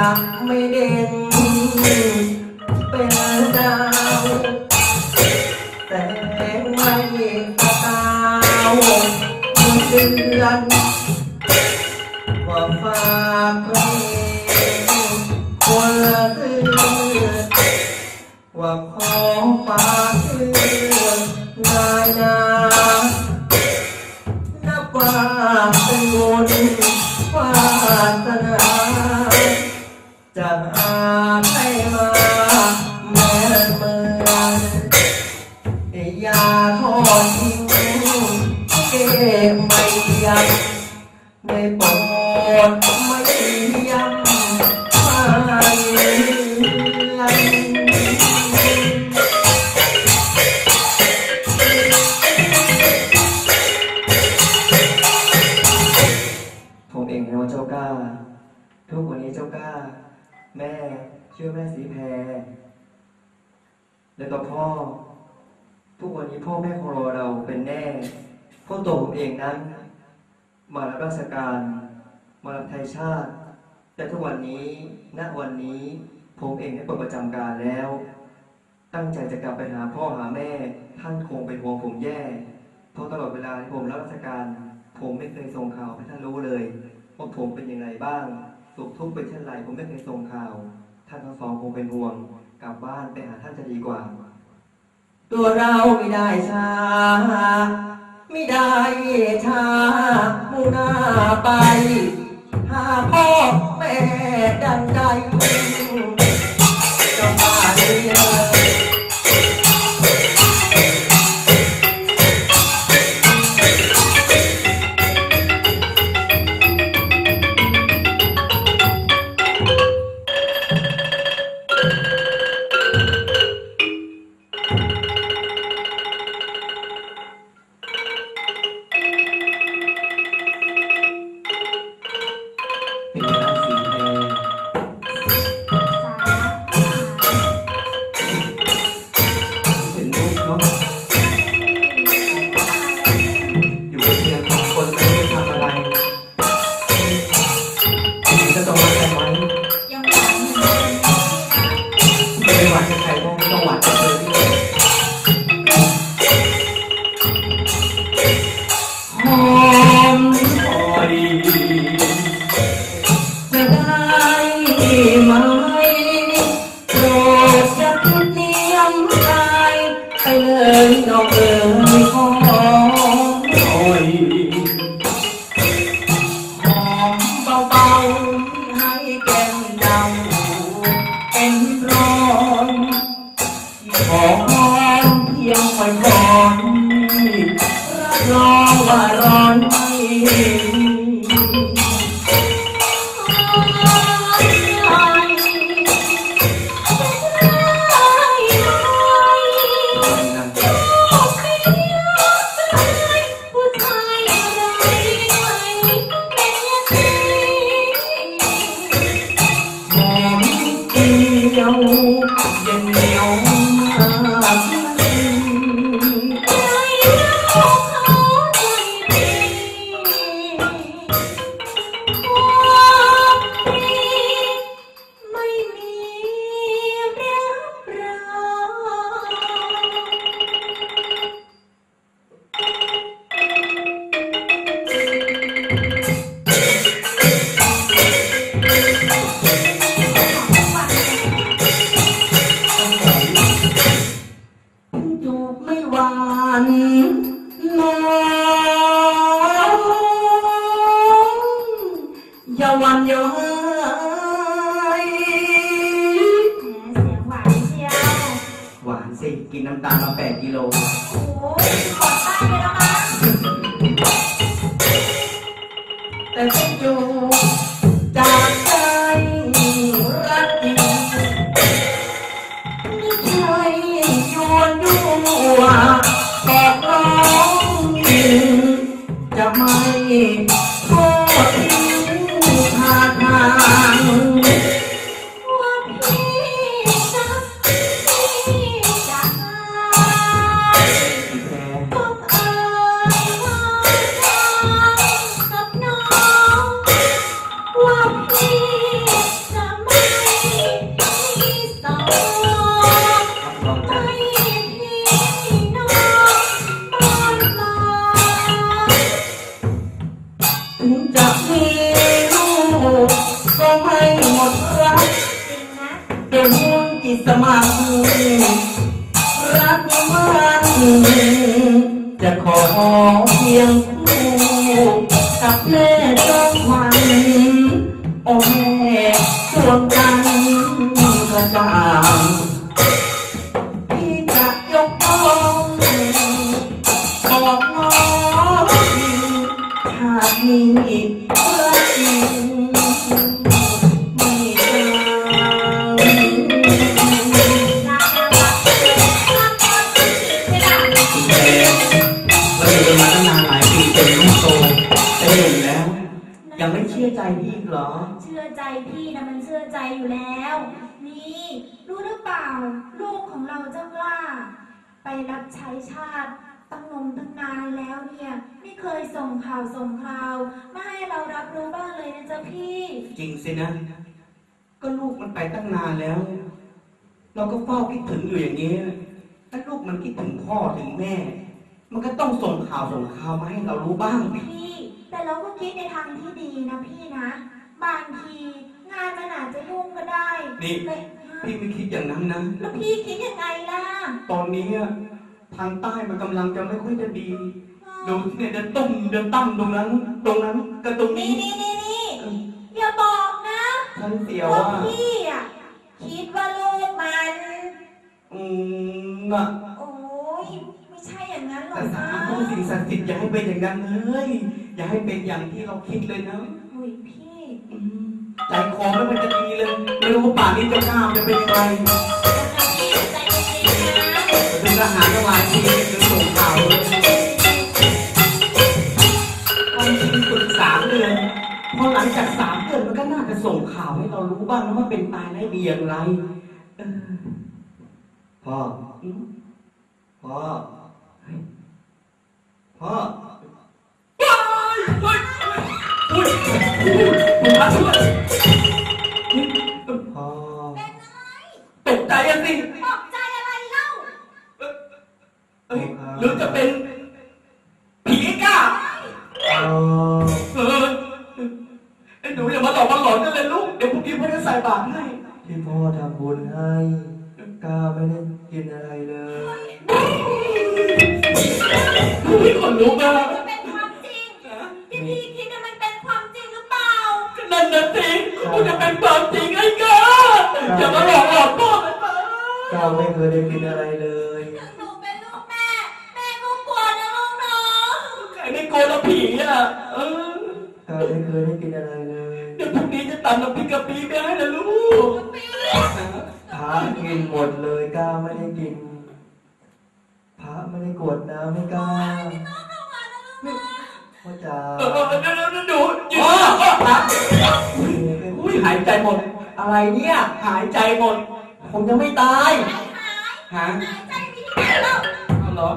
จะไม่เด่นเป็นดาวแต่ไม่ตะกาวเดือนว่าฝากเพลงคนละเตือนว่าของฝากเตือนนายนานับว่าเป็นบุญ ชื่อแม่สีแพรแล้วก็พ่อ ทุกวันนี้พ่อแม่ของเราเราเป็นแน่พ่อตัวผมเองนั้น มารับราชการ มารับไทยชาติ แต่ทุกวันนี้ณวันนี้ผมเองได้ปลดประจำการแล้ว ตั้งใจจะกลับไปหาพ่อหาแม่ ท่านคงเป็นห่วงผมแย่ เพราะตลอดเวลาที่ผมรับราชการ ผมไม่เคยส่งข่าวให้ท่านรู้เลยว่าผมเป็นยังไงบ้างสุขทุกข์เป็นเช่นไรผมไม่เคยส่งข่าว ท่านทั้งสองคงเป็นห่วง กลับบ้านไปหาท่านจะดีกว่า ตัวเราไม่ได้ช้าไม่ได้ช้ามูหน้าไป หาพ่อแม่ดังใจ อยก่อนร้องว่าร้อนไม่ เพียงคู่กับแม่จอมขวัญโอ้แม่ดวงจันทร์กระจ่างพี่จะยกต้องบอกน้องหากมี ยังไม่เชื่อใจพี่อีกเหรอ เชื่อใจพี่นะมันเชื่อใจอยู่แล้ว นี่รู้หรือเปล่า ลูกของเราเจ้ากล้า ไปรับใช้ชาติตั้งนมตั้งนานแล้วเนี่ยไม่เคยส่งข่าวส่งคราวมาให้เรารับรู้บ้างเลยนะจ๊ะพี่จริงสินะ ก็ลูกมันไปตั้งนานแล้ว เราก็เฝ้าคิดถึงอยู่อย่างนี้ถ้าลูกมันคิดถึงพ่อถึงแม่ มันก็ต้องส่งข่าวส่งข่าวมาให้เรารู้บ้างพี่ แต่เราก็คิดในทางที่ดีนะพี่นะ บางทีงานมันอาจจะยุ่งก็ได้นี่เลยพี่ไม่คิดอย่างนั้นนะ แล้วพี่คิดยังไงล่ะตอนนี้อะทางใต้มันกำลังจะไม่ค่อยจะดี ดูเนี่ยเดินตุ้มเดินตั้มตรงนั้น ตรงนั้นกับตรงนี่นี้นี่นี่นี่อย่าบอกนะฉันเสียวว่าอะพี่อะคิดว่าลูกมัน อืมอะโอ้ยไม่ใช่อย่างนั้นหรอแต่กสานะธุสิ่งศักดิ์สิทธิ์อย่าให้เป็นอย่างนั้นเลย อย่าให้เป็นอย่างที่เราคิดเลยนะหุยพี่อืมใจคอไม่มันจะดีเลย ไม่รู้ว่าป่านนี้เจะกล้ามจะเป็นยังไงนะคะพี่ใจเย็นๆนะถึงทหารทั้งหลายทีถึงส่งข่าวเลยความจริงฝึกสามเดือนพอหลังจากสามเดือนมันก็น่าจะส่งข่าวให้เรารู้บ้างนะว่าเป็นตายได้ดีอย่างไรเออพ่ออืมพ่อพ่อ พ่อตกใจอะสิตกใจอะไรเล่าเอ้ยหรือจะเป็น ผีกล้าพ่อเออไอ้หนูอย่ามาหลอกมาหลอนกันเลยลูก เดี๋ยวพรุ่งนี้พ่อจะใส่บาตรให้ ที่พ่อทำบุญให้กล้าไม่ได้กินอะไรเลยพี่คนลุกอะจะเป็นความ เป็นความจริงไอ้กาอย่ามาหลอกหลอนพ่อเลยป้าก้าไม่เคยได้กินอะไรเลยถึงหนูเป็นลูกแม่ แม่ก็กลัวนะลูกเนาะใครไม่กลัวเราผีอะเออก้าไม่เคยได้กินอะไรเลยเดี๋ยวพรุ่งนี้จะตำน้ำพริกกะปิไปให้นะลูกพระกินหมดเลยก้าไม่ได้กินพระไม่ได้กรวดน้ำให้ก้าพ่อจ๋าเออเออเดี๋ยวเดี๋ยวเดี๋ยวดูหยุดครับอุ้ย หายใจหมด อะไรเนี่ย หายใจหมด ผมยังไม่ตายฮะหายใจไม่ได้แล้วเอาเหรอ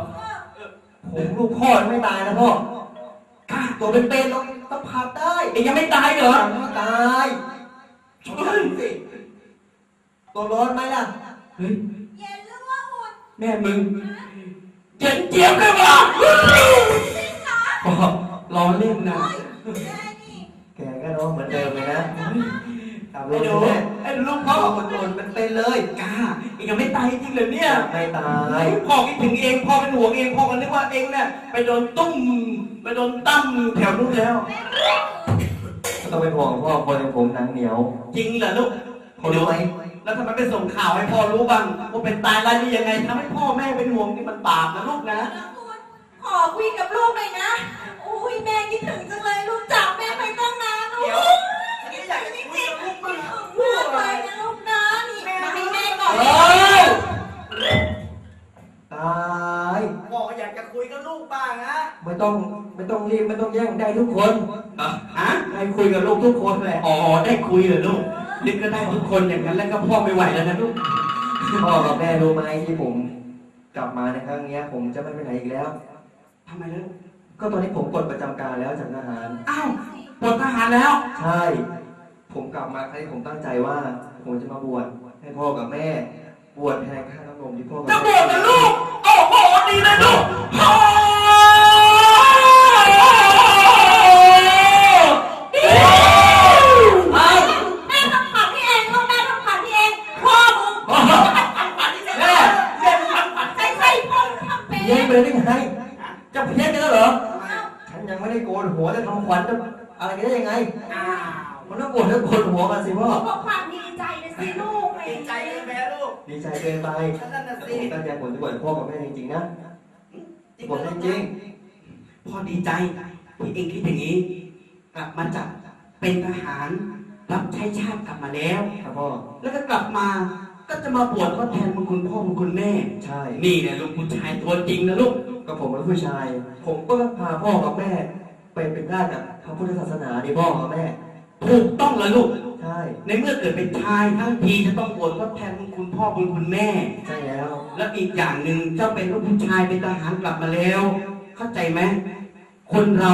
ผมลูกพ่อยังไม่ตายนะพ่อกล้าตัวเป็นๆแล้วต้องผ่าได้เองยังไม่ตายเหรอยังไม่ตายชนกันสิตัวร้อนไหมล่ะเฮ้ยเย็นหรือว่าอุ่นแม่มึงเจ็บเจี๊ยบเลยว่ะพ่อล้อเล่นนะ แม่นี่แกก็ร้องเหมือนเดิมเลยนะตามไอ้ลูหนูกแม่ไอ้ลูกพ่อมันโดนมันเป็นเลยกล้าเองยังไม่ตายจริงเหรอเนี่ยยังไม่ตายพ่อคิดถึงเองพ่อเป็นห่วงเองพ่อก็นึกว่าเองเนี่ยไปโดนตุ้มไปโดนตั้มแถวนู้นแล้ว ไม่ต้องเป็นห่วงพ่อคนอย่างผมหนังเหนียวจริงเหรอลูกพอรู้ไหมแล้วทำไมไปส่งข่าวให้พ่อรู้บ้างว่าเป็นตายร้ายดียังไงทำให้พ่อแม่เป็นห่วงนี่มันบาปนะลูกนะ ขอคุยกับลูกหน่อยนะ อุ้ยแม่คิดถึงจังเลยลูกจากแม่ไปตั้งนานลูก เดี๋ยว นี่อยากจะจริงๆพูดไปนะลูกนะนี่มาให้แม่ก่อน เอ้ย ตายพ่อก็อยากจะคุยกับลูกบ้างนะไม่ต้องไม่ต้องรีบไม่ต้องแย่งได้ทุกคนฮะให้คุยกับลูกทุกคนแหละอ๋อได้คุยเหรอลูกนึกก็ได้ทุกคนอย่างนั้นแล้วก็พ่อไม่ไหวแล้วนะลูกพ่อกับแม่รู้ไหมที่ผม กลับมาในครั้งเนี้ย ผมจะไม่ไปไหนอีกแล้วทำไมล่ะก็ตอนนี้ผมปลดประจำการแล้วจากทหาร อ้าวปลดทหารแล้ว ใช่ ผมกลับมาครั้งนี้ผมตั้งใจว่า ผมจะมาบวช ให้พ่อกับแม่ ปวดแทนข้างน้ำนมที่พ่อจะบแม่อกนะลูกโอ้โหดีเลลูกพ่อไแม่ต้องผัดพี่เองลูกแม่ต้องผัดพี่เองพ่อมึงผัดแก่จะม่เด็กผัดผัดใส่เป็นยังไงจะไปแย่นกันแล้วเหรอ ฉันยังไม่ได้โกนหัวจะทำขวัญจะอะไรกันได้ยังไง สิพ่อเพราะความดีใจนะสิลูกแหม่ดีใจเลยแม่ลูกดีใจเกินไปนั่นน่ะแต่สิผมตั้งใจผลจะบวชพ่อกับแม่จริงๆนะบวชจริงพ่อดีใจที่เองคิดอย่างนี้กลับมาจากเป็นทหารรับใช้ชาติกลับมาแล้วๆครับพ่อแล้วก็กลับมาก็จะมาบวชทดแทนบุญคุณพ่อบุญคุณแม่ ใช่ นี่แหละลูกผู้ชายตัวจริงนะลูกก็ผมเป็นผู้ชาย ผมก็พาพ่อกับแม่ ไปเป็นญาติกับพระพุทธศาสนาดิพ่อกับแม่ ถูกต้องแล้วลูก ใช่ ในเมื่อเกิดเป็นชายทั้งทีจะต้องบวชทดแทนบุญคุณพ่อบุญคุณแม่ ใช่แล้ว แล้วอีกอย่างหนึ่งเจ้าเป็นลูกผู้ชายเป็นทหารกลับมาแล้ว เข้าใจไหมคนเรา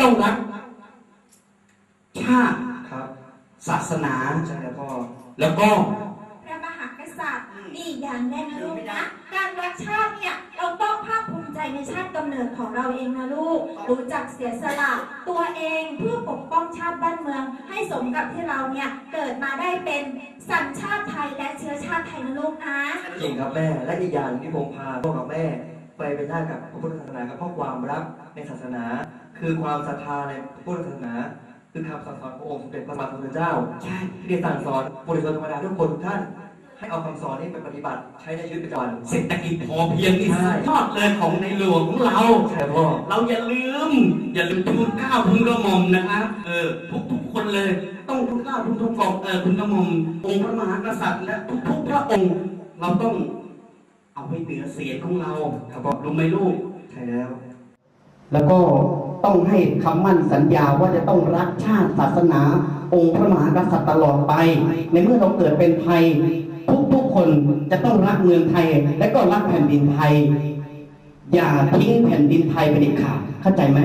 ต้องรักชาติครับ ศาสนาใช่แล้วพ่อแล้วก็พระมหากษัตริย์นี่อย่างแน่นะลูกนะการรักชาติเนี่ยเราต้องภาคภูมิ ใจในชาติกำเนิดของเราเองนะลูก รู้จักเสียสละตัวเองเพื่อปกป้องชาติบ้านเมือง ให้สมกับที่เราเนี่ยเกิดมาได้เป็นสัญชาติไทยและเชื้อชาติไทยนะลูกนะ จริงครับแม่และอีกอย่างที่ผมพาพ่อกับแม่ ไปเป็นญาติกับพระพุทธศาสนาครับเพราะความรักในศาสนา คือความศรัทธาในพระพุทธศาสนา คือคำสั่งสอนของพระองค์สมเด็จพระสัมมาสัมพุทธเจ้า ใช่ที่ได้สั่งสอนบุรุษชนธรรมดาทุกคนทุกท่าน ให้เอาคำสอนนี้ไปปฏิบัติใช้ในชีวิตประจำวัน เศรษฐกิจพอเพียงนี่ใช่สุดยอดเลยของในหลวงของเรา ใช่พ่อ เราอย่าลืม อย่าลืมทุนข้าวทุนกระหม่อมนะครับเออทุกทุกๆคนเลย ต้องทุนข้าวทุนทุนกองเออทุนกระหม่อมองค์พระมหากษัตริย์และทุกทุกๆพระองค์ เราต้องเอาไว้เหนือเสียงของเราครับพ่อรู้ไหมลูก ใช่แล้ว แล้วก็ต้องให้คำมั่นสัญญาว่าจะต้องรักชาติศาสนา องค์พระมหากษัตริย์ตลอดไป ในเมื่อเราเกิดเป็นไทยทุกๆ คนจะต้องรักเมืองไทย และก็รักแผ่นดินไทย อย่าทิ้งแผ่นดินไทยไปเด็ดขาดเข้าใจไหม